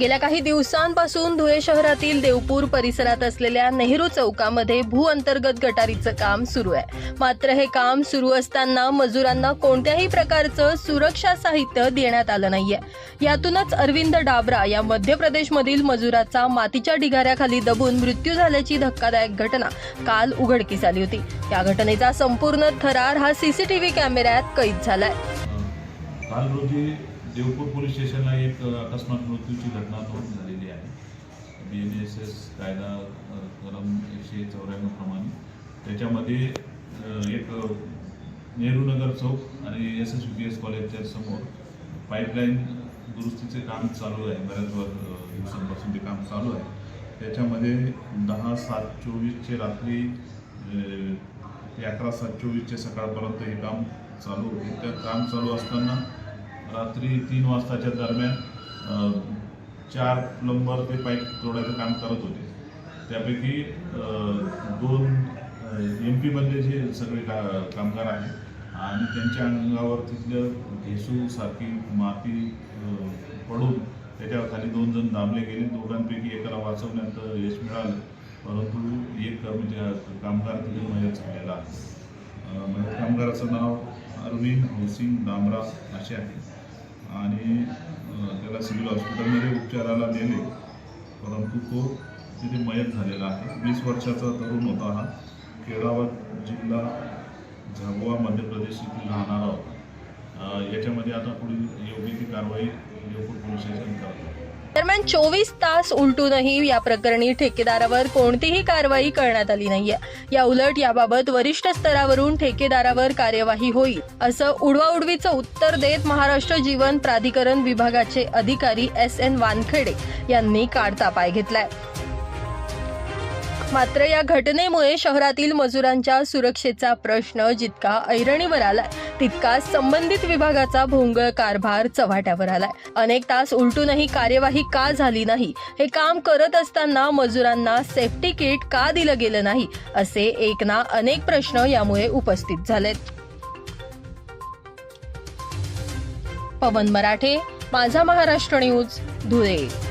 गेल्या काही दिवसांपासून धुळे शहरातील देवपूर परिसरात असलेल्या नेहरू चौकामध्ये भू अंतर्गत गटारीचं काम सुरू आहे. मात्र हे काम सुरू असताना मजुरांना कोणत्याही प्रकारचं सुरक्षा साहित्य देण्यात आलं नाहीये. यातूनच अरविंद डाबरा या मध्य प्रदेशमधील मजुराचा मातीच्या ढिगाऱ्याखाली दबून मृत्यू झाल्याची धक्कादायक घटना काल उघडकीस आली होती. या घटनेचा संपूर्ण थरार हा सीसीटीव्ही कॅमेऱ्यात कैद झालाय. काल रोजी देवपूर पोलीस स्टेशनला एक अकस्मात मृत्यूची घटना नोंद झालेली आहे. बी एन एस एस कायदा कलम एकशे चौऱ्याण्णव प्रमाणे. त्याच्यामध्ये एक नेहरूनगर चौक आणि S S U P S कॉलेजच्या समोर पाईपलाईन दुरुस्तीचे काम चालू आहे. बऱ्याच वर दिवसांपासून ते काम चालू आहे. त्याच्यामध्ये दहा सात चोवीसचे रात्री ते अकरा सात चोवीसचे सकाळपर्यंत हे काम चालू होते. त्या काम चालू असताना रात्री तीन वाजताच्या दरम्यान चार प्लंबर ते पाईप जोडायचं काम करत होते. त्यापैकी दोन एम पीमधले जे सगळे का कामगार आहेत आणि त्यांच्या अंगावर तिथलं घेसूसारखी माती पडून त्याच्यावर खाली दोन जण दाबले गेले. दोघांपैकी एकाला वाचवण्यात यश मिळालं. परंतु एक कर्मचारी कामगार तिथे मयत झालेला आहे. म्हणजे कामगाराचं नाव अरविंद हौसिंग दामरा असे आहे. आणि त्याला सिव्हिल हॉस्पिटलमध्ये उपचाराला नेले. परंतु तो तिथे मयत झालेला आहे. वीस वर्षाचा तरुण होता हा. केळावत जिल्हा झाबुआ मध्य प्रदेश येथील राहणारा होता. याच्यामध्ये आता पुढील योग्य ती कारवाई देवपूर पोलीस स्टेशन करतात. दरम्यान चोवीस तास उलटूनही या प्रकरणी ठेकेदारावर कोणतीही कारवाई करण्यात आली नाहीये. या उलट याबाबत वरिष्ठ स्तरावरून ठेकेदारावर कार्यवाही होईल असं उडवाउडवीचं उत्तर देत महाराष्ट्र जीवन प्राधिकरण विभागाचे अधिकारी एस एन वानखेडे यांनी काढता पाय घेतलाय. मात्र या घटनेमुळे शहरातील मजुरांच्या सुरक्षेचा प्रश्न जितका ऐरणीवर आलाय तितकाच संबंधित विभागाचा भोंगळ कारभार चव्हाट्यावर आलाय. अनेक तास उलटूनही कार्यवाही का झाली नाही? हे काम करत असताना मजुरांना सेफ्टी किट का दिलं गेलं नाही? असे एक ना अनेक प्रश्न यामुळे उपस्थित झालेत. पवन मराठे माझा महाराष्ट्र न्यूज धुळे.